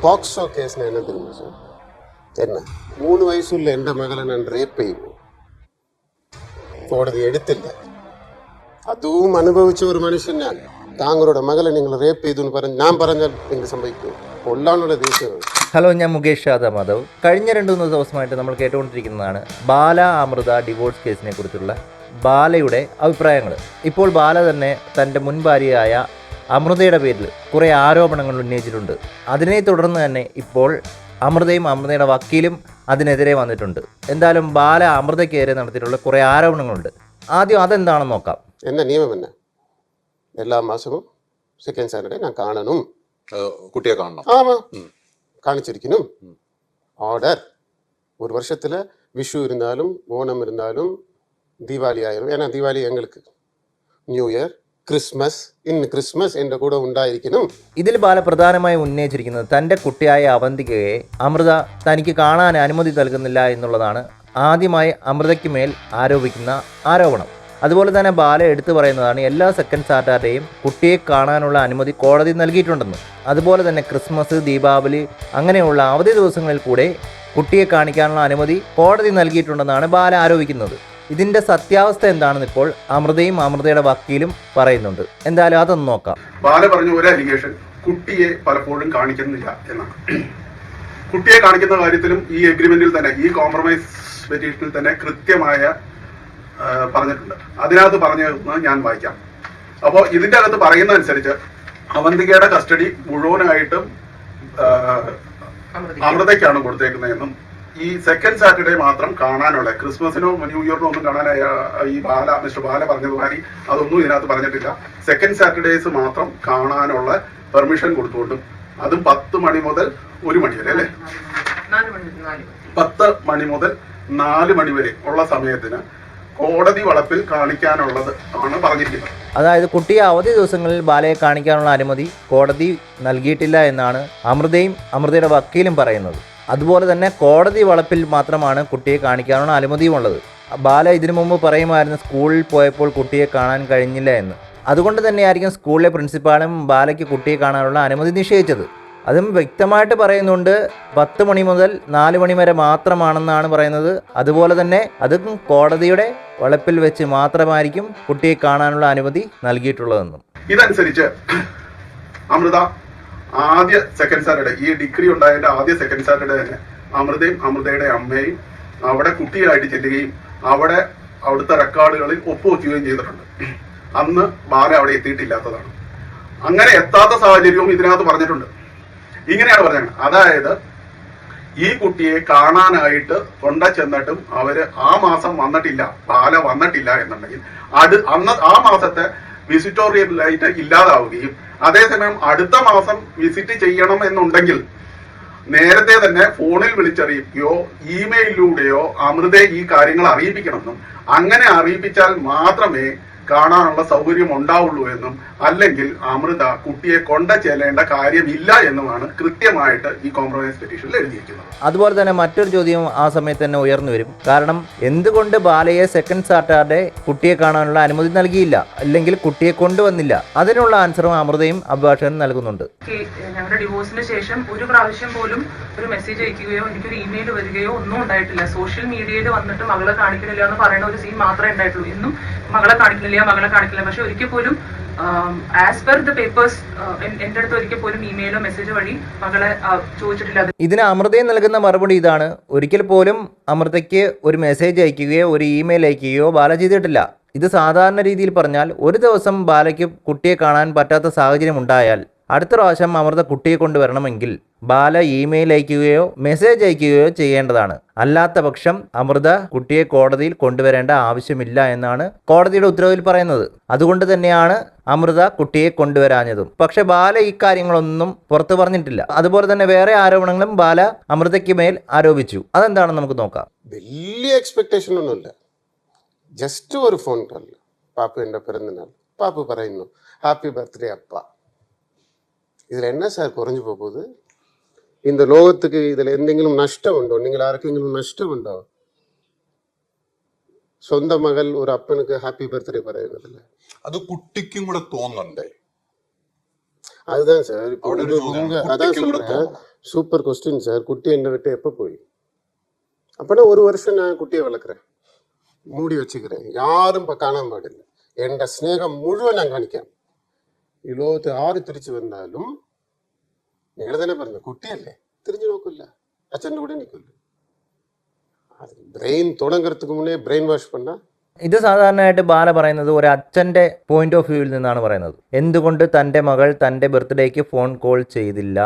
POCSO കേസിന് എന്നെ தெரியுமா சார் என்ன മൂന്ന് വയസ്സുള്ള എൻ്റെ മകളെ ഞാൻ റേപ്പ് ചെയ്തു കോടതി എടുത്തില്ല അതും അനുഭവിച്ച ഒരു മനുഷ്യൻ ഞാൻ താങ്കളുടെ മകളെ നിങ്ങൾ റേപ്പ് ചെയ്തു എന്ന് പറഞ്ഞ് ഞാൻ പറഞ്ഞാൽ എന്ത് സംഭവിക്കും കൊല്ലാനുള്ള ദേഷ്യമാണ് ഹലോ ഞാൻ മുകേഷ് യാദവ് മാധവ് കഴിഞ്ഞ രണ്ട് മൂന്ന് ദിവസമായിട്ട് നമ്മൾ കേട്ടുകൊണ്ടിരിക്കുന്നതാണ് ബാല അമൃത ഡിവോഴ്സ് കേസിനെ കുറിച്ചുള്ള ബാലയുടെ അഭിപ്രായങ്ങൾ ഇപ്പോൾ ബാല തന്നെ തൻ്റെ മുൻ ഭാര്യയായ അമൃതയുടെ പേരിൽ കുറേ ആരോപണങ്ങൾ ഉന്നയിച്ചിട്ടുണ്ട് അതിനെ തുടർന്ന് തന്നെ ഇപ്പോൾ അമൃതയും അമൃതയുടെ വക്കീലും അതിനെതിരെ വന്നിട്ടുണ്ട് എന്തായാലും ബാല അമൃതയ്ക്കെതിരെ നടത്തിയിട്ടുള്ള കുറേ ആരോപണങ്ങളുണ്ട് ആദ്യം അതെന്താണെന്ന് നോക്കാം എൻ്റെ നിയമം என்ன എല്ലാ മാസവും സെക്കൻഡ് സാറ്റർഡേ ഞാൻ കാണണം ഏഹ് കുട്ടിയെ കാണണം ആമാ കാണിച്ചിരിക്കണം ഓർഡർ ஒரு வருஷத்துல விஷு இருந்தாலும் ஓணம் இருந்தாலும் தீபாவளி ஆயிரும் ஏன்னா தீபாவளி எங்களுக்கு new year Christmas in Christmas എന്റെ കൂടെ ഉണ്ടായിരിക്കുന്നു ഇതിൽ ബാല പ്രധാനമായും ഉന്നയിച്ചിരിക്കുന്നത് തന്റെ കുട്ടിയായ അവന്തികയെ അമൃത തനിക്ക് കാണാൻ അനുമതി നൽകുന്നില്ല എന്നുള്ളതാണ് ആദ്യമായി അമൃതയ്ക്ക് മേൽ ആരോപിക്കുന്ന ആരോപണം. അതുപോലെ തന്നെ ബാല എടുത്തു പറയുന്നതാണ് എല്ലാ സെക്കൻഡ് സാറ്റാർഡേയും കുട്ടിയെ കാണാനുള്ള അനുമതി കോടതി നൽകിയിട്ടുണ്ടെന്ന്. അതുപോലെ തന്നെ ക്രിസ്മസ് ദീപാവലി അങ്ങനെയുള്ള അവധി ദിവസങ്ങളിൽ കൂടെ കുട്ടിയെ കാണിക്കാനുള്ള അനുമതി കോടതി നൽകിയിട്ടുണ്ടെന്നാണ് ബാല ആരോപിക്കുന്നത്. ഇതിന്റെ സത്യാവസ്ഥ എന്താണെന്ന് ഇപ്പോൾ അമൃതയും അമൃതയുടെ വക്കീലും പറയുന്നുണ്ട്. എന്തായാലും അതൊന്ന് നോക്കാം. ബാല പറഞ്ഞ ഒരു അലിഗേഷൻ കുട്ടിയെ പലപ്പോഴും കാണിക്കുന്നില്ല എന്നാണ്. കുട്ടിയെ കാണിക്കുന്ന കാര്യത്തിലും ഈ എഗ്രിമെന്റിൽ തന്നെ ഈ കോംപ്രമൈസ് പെറ്റീഷനിൽ തന്നെ കൃത്യമായ പറഞ്ഞിട്ടുണ്ട്. അതിനകത്ത് പറഞ്ഞത് ഞാൻ വായിക്കാം. അപ്പോൾ ഇതിന്റെ അകത്ത് പറയുന്ന അനുസരിച്ച് അവന്തികയുടെ കസ്റ്റഡി മുഴുവനായിട്ടും അമൃതയ്ക്കാണ് കൊടുത്തേക്കുന്നതെന്നും ഈ സെക്കൻഡ് സാറ്റർഡേ മാത്രം കാണാനുള്ള ക്രിസ്മസിനോ ന്യൂ ഇയറിനോ ഒന്നും കാണാനായ ഈ ബാല മിസ്റ്റർ ബാല പറഞ്ഞതുമാതിരി അതൊന്നും ഇതിനകത്ത് പറഞ്ഞിട്ടില്ല. സെക്കൻഡ് സാറ്റർഡേസ് മാത്രം കാണാനുള്ള പെർമിഷൻ കൊടുത്തുകൊണ്ടും അതും പത്ത് മണി മുതൽ ഒരു മണി വരെ അല്ലേ? നാല് മണി നാല് പത്ത് മണി മുതൽ നാല് മണി വരെ ഉള്ള സമയത്തിന് കോടതി വളപ്പിൽ കാണിക്കാനുള്ളത് ആണ് പറഞ്ഞിരിക്കുന്നത്. അതായത് കുട്ടിയെ അവധി ദിവസങ്ങളിൽ ബാലയെ കാണിക്കാനുള്ള അനുമതി കോടതി നൽകിയിട്ടില്ല എന്നാണ് അമൃതയും അമൃതയുടെ വക്കീലും പറയുന്നത്. അതുപോലെ തന്നെ കോടതി വളപ്പിൽ മാത്രമാണ് കുട്ടിയെ കാണിക്കാനുള്ള അനുമതിയും ഉള്ളത് ബാല ഇതിനു മുമ്പ് പറയുമായിരുന്നു സ്കൂളിൽ പോയപ്പോൾ കുട്ടിയെ കാണാൻ കഴിഞ്ഞില്ല എന്ന്. അതുകൊണ്ട് തന്നെയായിരിക്കും സ്കൂളിലെ പ്രിൻസിപ്പാളും ബാലയ്ക്ക് കുട്ടിയെ കാണാനുള്ള അനുമതി നിഷേധിച്ചത്. അതും വ്യക്തമായിട്ട് പറയുന്നുണ്ട് പത്ത് മണി മുതൽ നാല് മണി വരെ മാത്രമാണെന്നാണ് പറയുന്നത്. അതുപോലെ തന്നെ അതും കോടതിയുടെ വളപ്പിൽ വെച്ച് മാത്രമായിരിക്കും കുട്ടിയെ കാണാനുള്ള അനുമതി നൽകിയിട്ടുള്ളതെന്നും. ഇതനുസരിച്ച് അമൃത ആദ്യ സെക്കൻഡ് സാറ്റർഡേ ഈ ഡിഗ്രി ഉണ്ടായതിന്റെ ആദ്യ സെക്കൻഡ് സാറ്റർഡേ തന്നെ അമൃതയും അമൃതയുടെ അമ്മയും അവിടെ കുട്ടിയായിട്ട് ചെല്ലുകയും അവിടെ അവിടുത്തെ റെക്കോർഡുകളിൽ ഒപ്പുവെക്കുകയും ചെയ്തിട്ടുണ്ട്. അന്ന് ബാല അവിടെ എത്തിയിട്ടില്ലാത്തതാണ്. അങ്ങനെ എത്താത്ത സാഹചര്യവും ഇതിനകത്ത് പറഞ്ഞിട്ടുണ്ട്. ഇങ്ങനെയാണ് പറഞ്ഞത്. അതായത് ഈ കുട്ടിയെ കാണാനായിട്ട് കൊണ്ട ചെന്നിട്ടും അവർ ആ മാസം വന്നിട്ടില്ല ബാല വന്നിട്ടില്ല എന്നുണ്ടെങ്കിൽ അത് അന്ന് ആ മാസത്തെ വിസിറ്റോറിയൽ ലൈറ്റ് ഇല്ലാതാവുകയും അതേസമയം അടുത്ത മാസം വിസിറ്റ് ചെയ്യണം എന്നുണ്ടെങ്കിൽ നേരത്തെ തന്നെ ഫോണിൽ വിളിച്ചറിയിക്കുകയോ ഇമെയിലിലൂടെയോ അമൃതയെ ഈ കാര്യങ്ങൾ അറിയിപ്പിക്കണമെന്നും അങ്ങനെ അറിയിപ്പിച്ചാൽ മാത്രമേ കാണാനുള്ള സൗകര്യം ഉണ്ടാവുള്ളൂ എന്നും അല്ലെങ്കിൽ അമൃത കുട്ടിയെ കൊണ്ട ചെല്ലേണ്ട കാര്യമില്ല എന്നുമാണ് കൃത്യമായിട്ട് ഈ കോംപ്രമൈസ് പെറ്റീഷനിൽ എഴുതിയിരിക്കുന്നത്. അതുപോലെ തന്നെ മറ്റൊരു ചോദ്യം ആ സമയത്ത് തന്നെ ഉയർന്നു വരും. കാരണം എന്തുകൊണ്ട് ബാലയെ സെക്കൻഡ് സാറ്റർഡേ കുട്ടിയെ കാണാനുള്ള അനുമതി നൽകിയില്ല അല്ലെങ്കിൽ കുട്ടിയെ കൊണ്ടുവന്നില്ല? അതിനുള്ള ആൻസറും അമൃതയും അഭിഭാഷകൻ നൽകുന്നുണ്ട്. ഞങ്ങളുടെ ഡിവോഴ്സിന് ശേഷം ഒരു പ്രാവശ്യം പോലും ഒരു മെസ്സേജ് അയക്കുകയോ എനിക്കൊരു ഇമെയിൽ വരികയോ ഒന്നും ഉണ്ടായിട്ടില്ല. സോഷ്യൽ മീഡിയയിൽ വന്നിട്ട് മകളെ കാണിക്കുന്നില്ല എന്ന് പറയുന്ന ഒരു സീൻ മാത്രമേ ഉണ്ടായിട്ടുള്ളൂ. ഇന്നും മകളെ കാണിക്കണില്ല മകളെ കാണിക്കില്ല. പക്ഷെ ഒരിക്കൽ പോലും ആസ് പെർ ദ പേപ്പേഴ്സ് എന്റെ അടുത്ത് ഒരിക്കൽ പോലും ഇമെയിലോ മെസ്സേജോ വഴി മകളെ ചോദിച്ചിട്ടില്ല. ഇതിന് അമൃതയും നൽകുന്ന മറുപടി ഇതാണ്. ഒരിക്കൽ പോലും അമൃതയ്ക്ക് ഒരു മെസ്സേജ് അയക്കുകയോ ഒരു ഇമെയിൽ അയക്കുകയോ ബാല ചെയ്തിട്ടില്ല. ഇത് സാധാരണ രീതിയിൽ പറഞ്ഞാൽ ഒരു ദിവസം ബാലയ്ക്ക് കുട്ടിയെ കാണാൻ പറ്റാത്ത സാഹചര്യം ഉണ്ടായാൽ അടുത്ത പ്രാവശ്യം അമൃത കുട്ടിയെ കൊണ്ടുവരണമെങ്കിൽ ബാല ഇമെയിൽ അയക്കുകയോ മെസ്സേജ് അയക്കുകയോ ചെയ്യേണ്ടതാണ്. അല്ലാത്ത പക്ഷം അമൃത കുട്ടിയെ കോടതിയിൽ കൊണ്ടുവരേണ്ട ആവശ്യമില്ല എന്നാണ് കോടതിയുടെ ഉത്തരവിൽ പറയുന്നത്. അതുകൊണ്ട് തന്നെയാണ് അമൃത കുട്ടിയെ കൊണ്ടുവരാഞ്ഞതും. പക്ഷെ ബാല ഈ കാര്യങ്ങളൊന്നും പുറത്തു പറഞ്ഞിട്ടില്ല. അതുപോലെ തന്നെ വേറെ ആരോപണങ്ങളും ബാല അമൃതയ്ക്ക് മേൽ ആരോപിച്ചു. അതെന്താണെന്ന് നമുക്ക് നോക്കാം. വലിയ എക്സ്പെക്ടേഷൻ ഒന്നുമില്ല ജസ്റ്റ് ഒരു ഫോൺ കോൾ പാപ്പയുടെ പിറന്നാൾ. പാപ്പ പറയുന്നു ഹാപ്പി ബർത്ത്ഡേ അപ്പ. இதில் என்ன சார் குறைஞ்சு போகுது? இந்த லோகத்துக்கு இதில் எந்தெங்கிலும் நஷ்டம் உண்டோ? நீங்கள் யாருக்கெங்கிலும் நஷ்டம் உண்டோ? சொந்த மகள் ஒரு அப்பனுக்கு ஹாப்பி பர்த்டே പറയുന്നതല്ലേ அது குட்டிக்கும் கூட തോന്നണ്ടേ அதுதான் சார் உங்க அதான் சொல்றேன். சூப்பர் கொஸ்டின் சார் குட்டி என்ன விட்டு எப்போ போய்? அப்பனா ஒரு வருஷம் நான் குட்டியை வளர்க்குறேன். மூடி வச்சுக்கிறேன். யாரும் இப்போ காணாம பாடில்லை என் ஸ்நேகம் முழுவன் நான் காணிக்கிறேன் ഈ ലോകത്ത് ആര് തിരിച്ചു വന്നാലും നിങ്ങൾ തന്നെ പറഞ്ഞു കുട്ടിയല്ലേ തിരിഞ്ഞു നോക്കില്ല അച്ഛന്റെ കൂടെ നിൽക്കില്ല. അത് ബ്രെയിൻ തുടങ്ങുറത്തുക്ക് മുന്നേ ബ്രെയിൻ വാഷ് പണ്ട. ഇത് സാധാരണയായിട്ട് ബാല പറയുന്നത് ഒരു അച്ഛന്റെ പോയിന്റ് ഓഫ് വ്യൂവിൽ നിന്നാണ് പറയുന്നത്. എന്തുകൊണ്ട് തന്റെ മകൾ തന്റെ ബർത്ത്ഡേക്ക് ഫോൺ കോൾ ചെയ്തില്ല?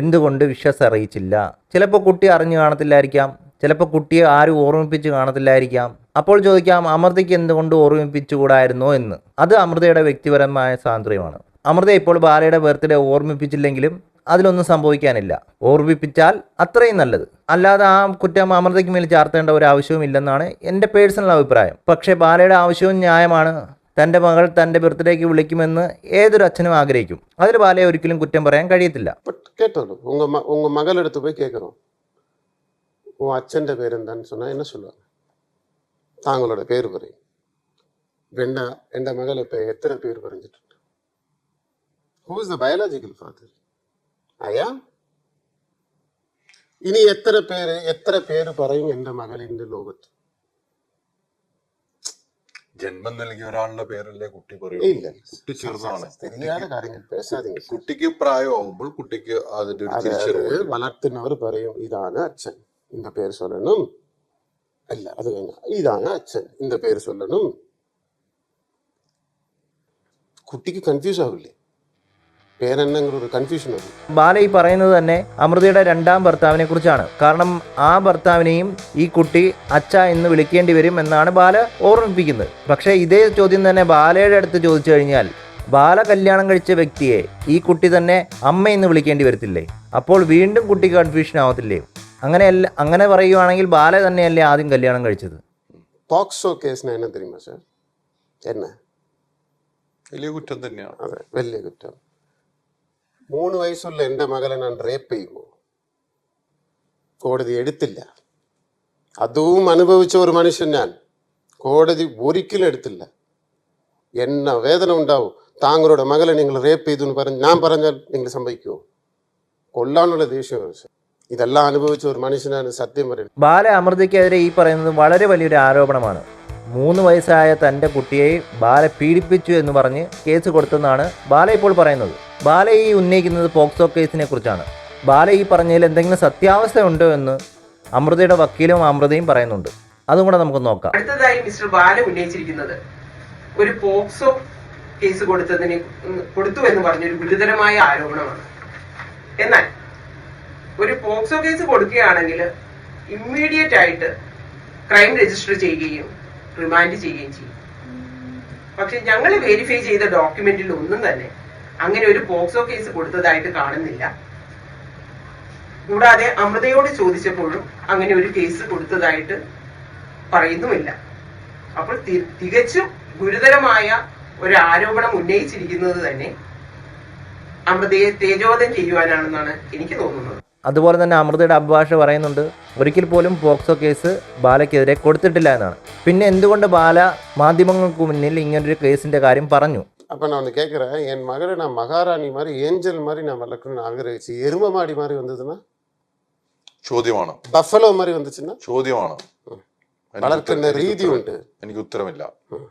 എന്തുകൊണ്ട് വിശ്വസ് അറിയിച്ചില്ല? ചിലപ്പോൾ കുട്ടി അറിഞ്ഞു കാണത്തില്ലായിരിക്കാം ചിലപ്പോൾ കുട്ടിയെ ആരും ഓർമ്മിപ്പിച്ച് കാണത്തില്ലായിരിക്കാം. അപ്പോൾ ചോദിക്കാം അമൃതയ്ക്ക് എന്തുകൊണ്ട് ഓർമ്മിപ്പിച്ചുകൂടായിരുന്നോ എന്ന്? അത് അമൃതയുടെ വ്യക്തിപരമായ സ്വാതന്ത്ര്യമാണ്. അമൃത ഇപ്പോൾ ബാലയുടെ ബർത്ത്ഡേ ഓർമ്മിപ്പിച്ചില്ലെങ്കിലും അതിലൊന്നും സംഭവിക്കാനില്ല. ഓർമ്മിപ്പിച്ചാൽ അത്രയും നല്ലത്. അല്ലാതെ ആ കുറ്റം അമൃതയ്ക്ക് മേൽ ചാർത്തേണ്ട ഒരു ആവശ്യവും ഇല്ലെന്നാണ് എന്റെ പേഴ്സണൽ അഭിപ്രായം. പക്ഷേ ബാലയുടെ ആവശ്യവും ന്യായമാണ്. തന്റെ മകൾ തന്റെ ബർത്ത്ഡേക്ക് വിളിക്കുമെന്ന് ഏതൊരു അച്ഛനും ആഗ്രഹിക്കും. അതിൽ ബാലയെ ഒരിക്കലും കുറ്റം പറയാൻ കഴിയത്തില്ല. മകളെടുത്ത് പോയി കേൾക്കണോ? അച്ഛന്റെ പേരെന്താന്ന് சொன்னால் താങ്കളുടെ പേര് പറയും. വേണ്ട എന്റെ മകൾ ഇപ്പോൾ എത്ര പേര് പറഞ്ഞിട്ടുണ്ട്? who is the biological father അയാ ഇനി എത്ര പേര് എത്ര പേര് പറയും എൻ്റെ മകളിൻ്റെ ലോകത്ത് ജന്മം നൽകിയ ഒരാളുടെ പേരല്ലേ കുട്ടി പറയൂ ഇല്ല കുട്ടി ചെറുതാണ് தெரியாத കാര്യങ്ങൾ பேசாதீங்க കുട്ടിക്ക് പ്രായമാകുമ്പോൾ കുട്ടിക്ക് അതിന്റെ ഒരു അതായത് തിരിച്ചറിവ് വളർത്തുന്നവർ പറയും ഇതാണ് അച്ഛൻ இந்த പേര് சொல்லணும் അല്ല അത് കഴിഞ്ഞ ഇതാണ് അച്ഛൻ இந்த പേര് சொல்லணும் കുട്ടിക്ക് കൺഫ്യൂസ് ആവില്ലേ കൺഫ്യൂഷൻ ബാല ഈ പറയുന്നത് തന്നെ അമൃതയുടെ രണ്ടാം ഭർത്താവിനെ കുറിച്ചാണ്. കാരണം ആ ഭർത്താവിനെയും ഈ കുട്ടി അച്ഛ എന്ന് വിളിക്കേണ്ടി വരും എന്നാണ് ബാല ഓർമ്മിപ്പിക്കുന്നത്. പക്ഷേ ഇതേ ചോദ്യം തന്നെ ബാലയുടെ അടുത്ത് ചോദിച്ചു കഴിഞ്ഞാൽ ബാല കല്യാണം കഴിച്ച വ്യക്തിയെ ഈ കുട്ടി തന്നെ അമ്മ എന്ന് വിളിക്കേണ്ടി വരത്തില്ലേ? അപ്പോൾ വീണ്ടും കുട്ടി കൺഫ്യൂഷൻ ആവത്തില്ലേ? അങ്ങനെ അങ്ങനെ പറയുവാണെങ്കിൽ ബാല തന്നെയല്ലേ ആദ്യം കല്യാണം കഴിച്ചത്? പോക്സോ കേസിന് വലിയ കുറ്റം തന്നെയാണ്. അതെ വലിയ കുറ്റം. മൂന്ന് വയസ്സുള്ള എന്റെ മകളെ ഞാൻ റേപ്പ് ചെയ്യുമോ? കോടതി എടുത്തില്ല. അതും അനുഭവിച്ച ഒരു മനുഷ്യൻ ഞാൻ. കോടതി ഒരിക്കലും എടുത്തില്ല. എന്ന വേദന ഉണ്ടാവും. താങ്കളുടെ മകളെ നിങ്ങൾ റേപ്പ് ചെയ്തു എന്ന് പറഞ്ഞ് ഞാൻ പറഞ്ഞാൽ നിങ്ങൾ സംഭവിക്കുമോ കൊല്ലാനുള്ള സാർ. ഇതെല്ലാം അനുഭവിച്ച ഒരു മനുഷ്യനാണ് സത്യം പറയുന്നത്. ബാല അമൃതയ്ക്കെതിരെ ഈ പറയുന്നത് വളരെ വലിയൊരു ആരോപണമാണ്. മൂന്ന് വയസ്സായ തന്റെ കുട്ടിയെ ബാല പീഡിപ്പിച്ചു എന്ന് പറഞ്ഞ് കേസ് കൊടുത്തെന്നാണ് ബാല ഇപ്പോൾ പറയുന്നത്. ബാല ഈ ഉന്നയിക്കുന്നത് പോക്സോ കേസിനെ കുറിച്ചാണ്. ബാല ഈ പറഞ്ഞതിൽ എന്തെങ്കിലും സത്യാവസ്ഥ ഉണ്ടോ എന്ന് അമൃതയുടെ വക്കീലും അമൃതയും പറയുന്നുണ്ട്. അതും കൂടെ നമുക്ക് നോക്കാം. അടുത്തതായി മിസ്റ്റർ ബാല ഉന്നയിച്ചിരിക്കുന്നത് ഒരു പോക്സോ കേസ് കൊടുത്തതിന് കൊടുത്തു എന്ന് പറഞ്ഞൊരു ഗുരുതരമായ ആരോപണമാണ്. എന്നാൽ ഒരു പോക്സോ കേസ് കൊടുക്കുകയാണെങ്കിൽ ഇമ്മീഡിയറ്റ് ആയിട്ട് ക്രൈം രജിസ്റ്റർ ചെയ്യുകയും റിമാൻഡ് ചെയ്യുകയും ചെയ്യും. പക്ഷെ ഞങ്ങൾ വെരിഫൈ ചെയ്ത ഡോക്യുമെന്റിൽ ഒന്നും തന്നെ അങ്ങനെ ഒരു പോക്സോ കേസ് കൊടുത്തതായിട്ട് കാണുന്നില്ല. കൂടാതെ അമൃതയോട് ചോദിച്ചപ്പോഴും അങ്ങനെ ഒരു കേസ് കൊടുത്തതായിട്ട് പറയുന്നുമില്ല. അപ്പോൾ തികച്ചും ഗുരുതരമായ ഒരു ആരോപണം ഉന്നയിച്ചിരിക്കുന്നത് തന്നെ അമൃതയെ തേജോധം ചെയ്യുവാനാണെന്നാണ് എനിക്ക് തോന്നുന്നത്. അതുപോലെ തന്നെ അമൃതയുടെ അഭിഭാഷ പറയുന്നുണ്ട് ഒരിക്കൽ പോലും പോക്സോ കേസ് ബാലയ്ക്കെതിരെ കൊടുത്തിട്ടില്ല എന്നാണ് പിന്നെ എന്തുകൊണ്ട് ബാല മാധ്യമങ്ങൾക്ക് മുന്നിൽ ഇങ്ങനൊരു കേസിൻ്റെ കാര്യം പറഞ്ഞു அப்போ நான் ஒன்று கேட்குறேன் என் மகளை நான் மகாராணி மாதிரி ஏஞ்சல் மாதிரி நான் வளர்க்கணும்னு ஆகிரகிச்சு எரும மாடி மாதிரி வந்ததுன்னா ചോദ്യമാണ് பஃபலோ மாதிரி வந்துச்சுன்னா ചോദ്യമാണ് എനിക്ക് വളർത്തുന്ന ഉത്തരം- രീതി എനിക്ക് ഉണ്ട് ഉത്തരം- എനിക്ക് ഉത്തരമില്ല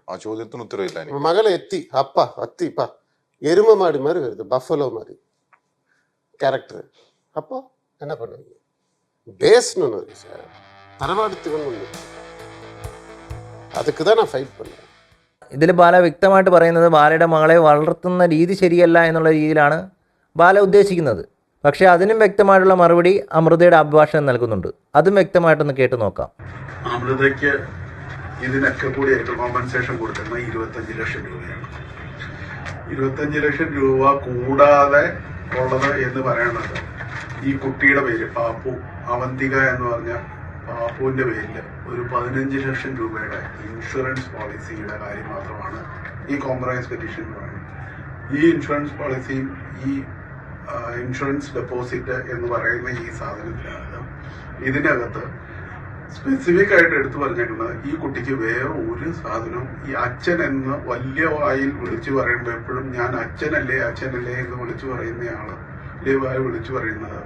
ആ ചോദ്യത്തിന് ഉത്തരവില്ല എനിക്ക് நம்ம மகளை எத்தி அப்பா அத்திப்பா எரும மாடு மாதிரி வருது பஃபலோ மாதிரி கேரக்டர் அப்போ என்ன பண்ணுவீங்க பேஸ்னு ஒன்று இருக்கு சார் தரவாடுத்துக்கணும் ஒன்று அதுக்கு தான் நான் ஃபைட் பண்ணேன் ഇതിൽ ബാല വ്യക്തമായിട്ട് പറയുന്നത് ബാലയുടെ മകളെ വളർത്തുന്ന രീതി ശരിയല്ല എന്നുള്ള രീതിയിലാണ് ബാല ഉദ്ദേശിക്കുന്നത് പക്ഷേ അതിനും വ്യക്തമായിട്ടുള്ള മറുപടി അമൃതയുടെ അഭിഭാഷകൻ നൽകുന്നുണ്ട് അതും വ്യക്തമായിട്ടൊന്ന് കേട്ട് നോക്കാം അമൃതയ്ക്ക് ഇതിനൊക്കെ കൂടിയായിട്ട് കോമ്പൻസേഷൻ കൊടുക്കുന്നത് ഇരുപത്തഞ്ച് ലക്ഷം രൂപയാണ് ഇരുപത്തഞ്ച് ലക്ഷം രൂപ കൂടാതെ ഉള്ളത് എന്ന് പറയുന്നത് ഈ കുട്ടിയുടെ പേര് പാപ്പു. അവന്തിക എന്ന് പറഞ്ഞ പാപ്പുവിന്റെ പേരിൽ ഒരു പതിനഞ്ച് ലക്ഷം രൂപയുടെ ഇൻഷുറൻസ് പോളിസിയുടെ കാര്യം മാത്രമാണ് ഈ കോംപ്രമൈസ് പെറ്റീഷൻ പറയുന്നത്. ഈ ഇൻഷുറൻസ് പോളിസിയും ഈ ഇൻഷുറൻസ് ഡെപ്പോസിറ്റ് എന്ന് പറയുന്ന ഈ സാധനത്തിനകത്ത് ഇതിനകത്ത് സ്പെസിഫിക് ആയിട്ട് എടുത്തു പറഞ്ഞേക്കുന്നത് ഈ കുട്ടിക്ക് വേറെ ഒരു സാധനം ഈ അച്ഛൻ എന്ന് വലിയ വായിൽ വിളിച്ചു പറയുമ്പോൾ എപ്പോഴും ഞാൻ അച്ഛനല്ലേ അച്ഛനല്ലേ എന്ന് വിളിച്ചു പറയുന്നയാൾ വലിയ വായിൽ വിളിച്ചു പറയുന്നത്.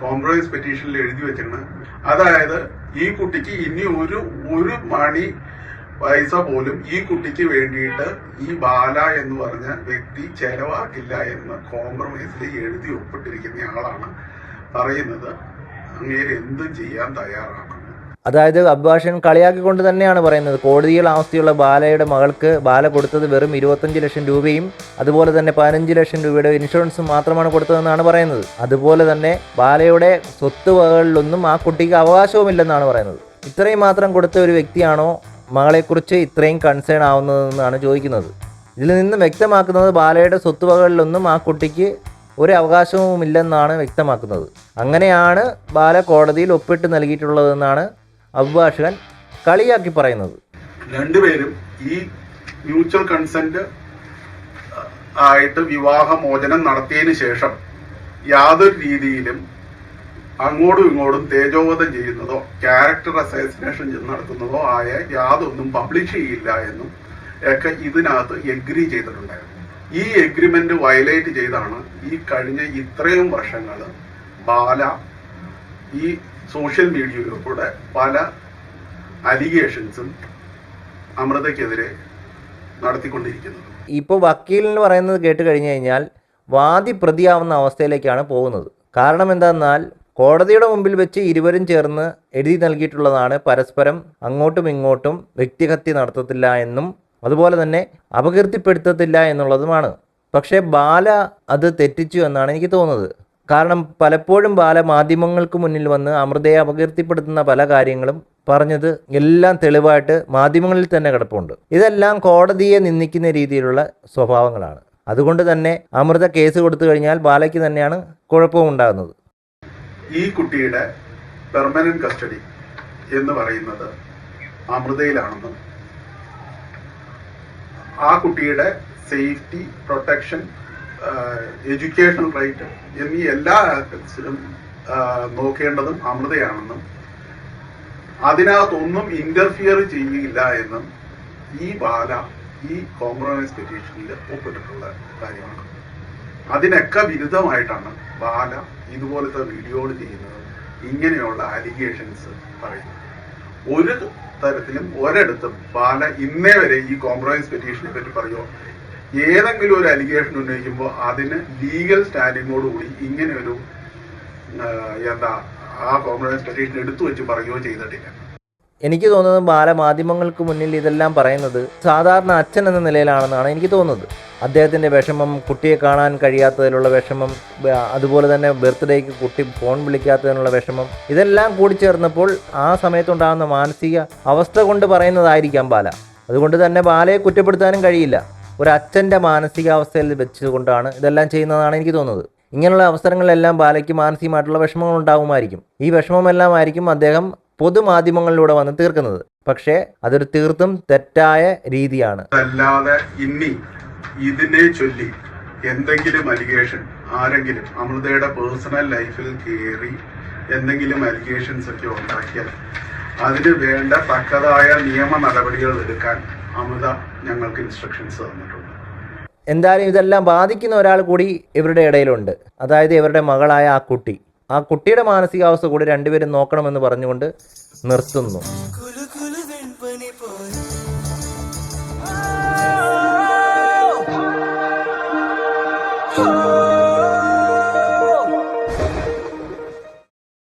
കോംപ്രമൈസ് പെറ്റീഷനിൽ എഴുതി വെച്ചിരുന്ന അതായത് ഈ കുട്ടിക്ക് ഇനി ഒരു ഒരു മണി പൈസ പോലും ഈ കുട്ടിക്ക് വേണ്ടിയിട്ട് ഈ ബാല എന്ന് പറഞ്ഞ വ്യക്തി ചെലവാക്കില്ല എന്ന് കോംപ്രമൈസിൽ എഴുതി ഒപ്പിട്ടിരിക്കുന്ന ആളാണ് പറയുന്നത്. അങ്ങേര് എന്തും ചെയ്യാൻ തയ്യാറാണ് അതായത് അഭിഭാഷകൻ കളിയാക്കിക്കൊണ്ട് തന്നെയാണ് പറയുന്നത്. കോടതിയിൽ അവസ്ഥയുള്ള ബാലയുടെ മകൾക്ക് ബാല കൊടുത്തത് വെറും ഇരുപത്തഞ്ച് ലക്ഷം രൂപയും അതുപോലെ തന്നെ പതിനഞ്ച് ലക്ഷം രൂപയുടെ ഇൻഷുറൻസും മാത്രമാണ് കൊടുത്തതെന്നാണ് പറയുന്നത്. അതുപോലെ തന്നെ ബാലയുടെ സ്വത്ത് വകകളിലൊന്നും ആ കുട്ടിക്ക് അവകാശവുമില്ലെന്നാണ് പറയുന്നത്. ഇത്രയും മാത്രം കൊടുത്ത ഒരു വ്യക്തിയാണോ മകളെക്കുറിച്ച് ഇത്രയും കൺസേൺ ആവുന്നതെന്നാണ് ചോദിക്കുന്നത്. ഇതിൽ നിന്നും വ്യക്തമാക്കുന്നത് ബാലയുടെ സ്വത്തുവകകളിലൊന്നും ആ കുട്ടിക്ക് ഒരു അവകാശവുമില്ലെന്നാണ് വ്യക്തമാക്കുന്നത്. അങ്ങനെയാണ് ബാല കോടതിയിൽ ഒപ്പിട്ട് നൽകിയിട്ടുള്ളതെന്നാണ് അഭിഭാഷകൻ കളിയാക്കി പറയുന്നത്. രണ്ടുപേരും ഈ മ്യൂച്വൽ കൺസെന്റ് ആയിട്ട് വിവാഹമോചനം നടത്തിയതിനു ശേഷം യാതൊരു രീതിയിലും അങ്ങോട്ടും ഇങ്ങോട്ടും തേജോവധം ചെയ്യുന്നതോ ക്യാരക്ടർ അസൈസിനേഷൻ നടത്തുന്നതോ ആയ യാതൊന്നും പബ്ലിഷ് ചെയ്യില്ല എന്നും ഒക്കെ ഇതിനകത്ത് എഗ്രി ചെയ്തിട്ടുണ്ടായിരുന്നു. ഈ എഗ്രിമെന്റ് വയലേറ്റ് ചെയ്താണ് ഈ കഴിഞ്ഞ ഇത്രയും വർഷങ്ങൾ ബാല ഈ സോഷ്യൽ മീഡിയയിലൂടെ പല അലിഗേഷൻസും അമൃതയ്ക്കെതിരെ നടത്തിക്കൊണ്ടിരിക്കുന്നത്. ഇപ്പോൾ എന്ന് പറയുന്നത് കേട്ട് കഴിഞ്ഞു കഴിഞ്ഞാൽ വാദി പ്രതിയാവുന്ന അവസ്ഥയിലേക്കാണ് പോകുന്നത്. കാരണം എന്താണെന്നാൽ കോടതിയുടെ മുമ്പിൽ വെച്ച് ഇരുവരും ചേർന്ന് എഴുതി നൽകിയിട്ടുള്ളതാണ് പരസ്പരം അങ്ങോട്ടും ഇങ്ങോട്ടും വ്യക്തിഹത്യ നടത്തത്തില്ല എന്നും അതുപോലെ തന്നെ അപകീർത്തിപ്പെടുത്തത്തില്ല എന്നുള്ളതുമാണ്. പക്ഷേ ബാല അത് തെറ്റിച്ചു എന്നാണ് എനിക്ക് തോന്നുന്നത്. കാരണം പലപ്പോഴും ബാല മാധ്യമങ്ങൾക്ക് മുന്നിൽ വന്ന് അമൃതയെ അപകീർത്തിപ്പെടുത്തുന്ന പല കാര്യങ്ങളും പറഞ്ഞത് എല്ലാം തെളിവായിട്ട് മാധ്യമങ്ങളിൽ തന്നെ കിടപ്പുണ്ട്. ഇതെല്ലാം കോടതിയെ നിന്ദിക്കുന്ന രീതിയിലുള്ള സ്വഭാവങ്ങളാണ്. അതുകൊണ്ട് തന്നെ അമൃത കേസ് കൊടുത്തു കഴിഞ്ഞാൽ ബാലയ്ക്ക് തന്നെയാണ് കുഴപ്പവും ഉണ്ടാകുന്നത്. ഈ കുട്ടിയുടെ പെർമനന്റ് കസ്റ്റഡി എന്ന് പറയുന്നത് അമൃതയിലാണെന്നും ആ കുട്ടിയുടെ സേഫ്റ്റി പ്രൊട്ടക്ഷൻ എഡ്യൂക്കേഷണൽ റൈറ്റ് എന്നീ എല്ലാ ആസ്പെക്ട്സിലും നോക്കേണ്ടതും അമൃതയാണെന്നും അതിനകത്തൊന്നും ഇന്റർഫിയർ ചെയ്യില്ല എന്നും ഈ ബാല ഈ കോംപ്രമൈസ് പെറ്റീഷനിൽ ഒപ്പിട്ടിട്ടുള്ള കാര്യമാണ്. അതിനൊക്കെ വിരുദ്ധമായിട്ടാണ് ബാല ഇതുപോലത്തെ വീഡിയോകൾ ചെയ്യുന്നത്. ഇങ്ങനെയുള്ള അലിഗേഷൻസ് പറയുന്നത്. ഒരു തരത്തിലും ഒരിടത്തും ബാല ഇന്നേ വരെ ഈ കോംപ്രമൈസ് പെറ്റീഷനെ പറ്റി പറയുമോ ഏതെങ്കിലും ഒരു അലിഗേഷൻ ഉന്നയിക്കുമ്പോൾ അതിന് ലീഗൽ സ്റ്റാൻഡിങ്ങോട് കൂടി ഇങ്ങനെ ഒരു എന്താ ആ കോൺഗ്രസ് പെറ്റീഷൻ എടുത്തു വെച്ച് പറയുകയോ ചെയ്തിട്ടില്ല. എനിക്ക് തോന്നുന്നത് ബാലമാധ്യമങ്ങൾക്ക് മുന്നിൽ ഇതെല്ലാം പറയുന്നത് സാധാരണ അച്ഛൻ എന്ന നിലയിലാണെന്നാണ് എനിക്ക് തോന്നുന്നത്. അദ്ദേഹത്തിന്റെ വിഷമം കുട്ടിയെ കാണാൻ കഴിയാത്തതിലുള്ള വിഷമം അതുപോലെ തന്നെ ബർത്ത്ഡേക്ക് കുട്ടി ഫോൺ വിളിക്കാത്തതിനുള്ള വിഷമം ഇതെല്ലാം കൂടി ചേർന്നപ്പോൾ ആ സമയത്തുണ്ടാകുന്ന മാനസിക അവസ്ഥ കൊണ്ട് പറയുന്നതായിരിക്കാം ബാല. അതുകൊണ്ട് തന്നെ ബാലയെ കുറ്റപ്പെടുത്താനും കഴിയില്ല. ഒരു അച്ഛന്റെ മാനസികാവസ്ഥയിൽ വെച്ചുകൊണ്ടാണ് ഇതെല്ലാം ചെയ്യുന്നതാണ് എനിക്ക് തോന്നുന്നത്. ഇങ്ങനെയുള്ള അവസരങ്ങളിലെല്ലാം ബാലയ്ക്ക് മാനസികമായിട്ടുള്ള വിഷമങ്ങൾ ഉണ്ടാകുമായിരിക്കും ഈ വിഷമമെല്ലാം ആയിരിക്കും അദ്ദേഹം പൊതുമാധ്യമങ്ങളിലൂടെ വന്ന് തീർക്കുന്നത്. പക്ഷേ അതൊരു തീർത്തും തെറ്റായ രീതിയാണ്. അല്ലാതെ ഇനി ഇതിനെ ചൊല്ലി എന്തെങ്കിലും അലിഗേഷൻ ആരെങ്കിലും അമൃതയുടെ പേഴ്സണൽ ലൈഫിൽ കയറി എന്തെങ്കിലും അലിഗേഷൻസ് ഒക്കെ ഉണ്ടാക്കിയാൽ അതിന് വേണ്ട തക്കതായ നിയമ നടപടികൾ എടുക്കാൻ അമൃത ഞങ്ങൾക്ക് ഇൻസ്ട്രക്ഷൻസ് തന്നിട്ടുണ്ട്. എന്തായാലും ഇതെല്ലാം ബാധിക്കുന്ന ഒരാൾ കൂടി ഇവരുടെ ഇടയിലുണ്ട്. അതായത് ഇവരുടെ മകളായ ആ കുട്ടി. ആ കുട്ടിയുടെ മാനസികാവസ്ഥ കൂടി രണ്ടുപേരും നോക്കണമെന്ന് പറഞ്ഞുകൊണ്ട് നിർത്തുന്നു.